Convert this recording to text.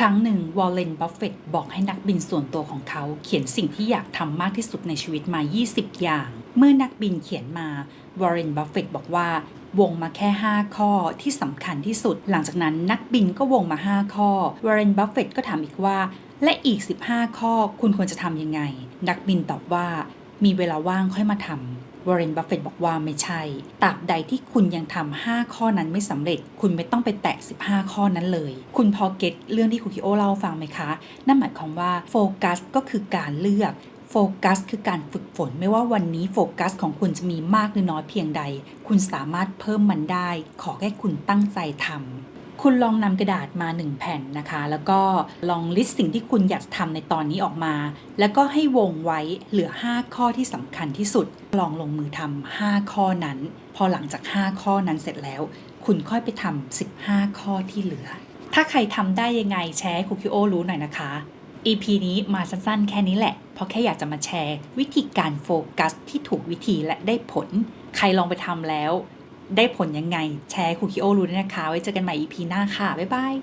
ครั้งหนึ่งวอลเลนบัฟเฟตบอกให้นักบินส่วนตัวของเขาเขียนสิ่งที่อยากทำมากที่สุดในชีวิตมา 20 อย่าง เมื่อนักบินเขียนมาวอร์เรนบัฟเฟตบอกว่าวงมาแค่ 5 ข้อที่สำคัญที่สุด หลังจากนั้นนักบินก็วงมา 5 ข้อวอร์เรนบัฟเฟตก็ถามอีกว่า และอีก 15 ข้อคุณควรจะทำยังไง นักบินตอบว่า มีเวลาว่างค่อยมาทำ วอร์เรนบัฟเฟตบอกว่าไม่ใช่ ตราบใดที่คุณยังทำ5ข้อนั้นไม่สำเร็จ คุณไม่ต้องไปแตะ 15 ข้อนั้นเลย คุณพอเก็ตเรื่องที่คุคิโอเล่าฟังไหมคะ นั่นหมายความว่าโฟกัสก็คือการเลือกโฟกัสคือการฝึกฝนไม่ว่าวันนี้โฟกัสของคุณจะมีมากหรือน้อยเพียงใด คุณสามารถเพิ่มมันได้ ขอแค่คุณตั้งใจทำ คุณลองนำกระดาษมา 1 แผ่นนะคะ แล้วก็ลองลิสต์สิ่งที่คุณอยากทำในตอนนี้ออกมา แล้วก็ให้วงไว้เหลือ 5 ข้อที่สำคัญที่สุด ลองลงมือทำ5ข้อนั้น พอหลังจาก 5 ข้อนั้นเสร็จแล้ว คุณค่อยไปทำ15 ข้อที่เหลือ ถ้าใครทำได้ยังไงแชร์คุคิโอรู้หน่อยนะคะ EP นี้มาสั้นๆ แค่นี้แหละ เพราะแค่อยากจะมาแชร์ วิธีการโฟกัสที่ถูกวิธีและได้ผล ใครลองไปทำแล้ว ได้ผลยังไง แชร์คุคิโอรู้ด้วยนะคะ ไว้เจอกันใหม่ EP หน้าค่ะ บ๊ายบาย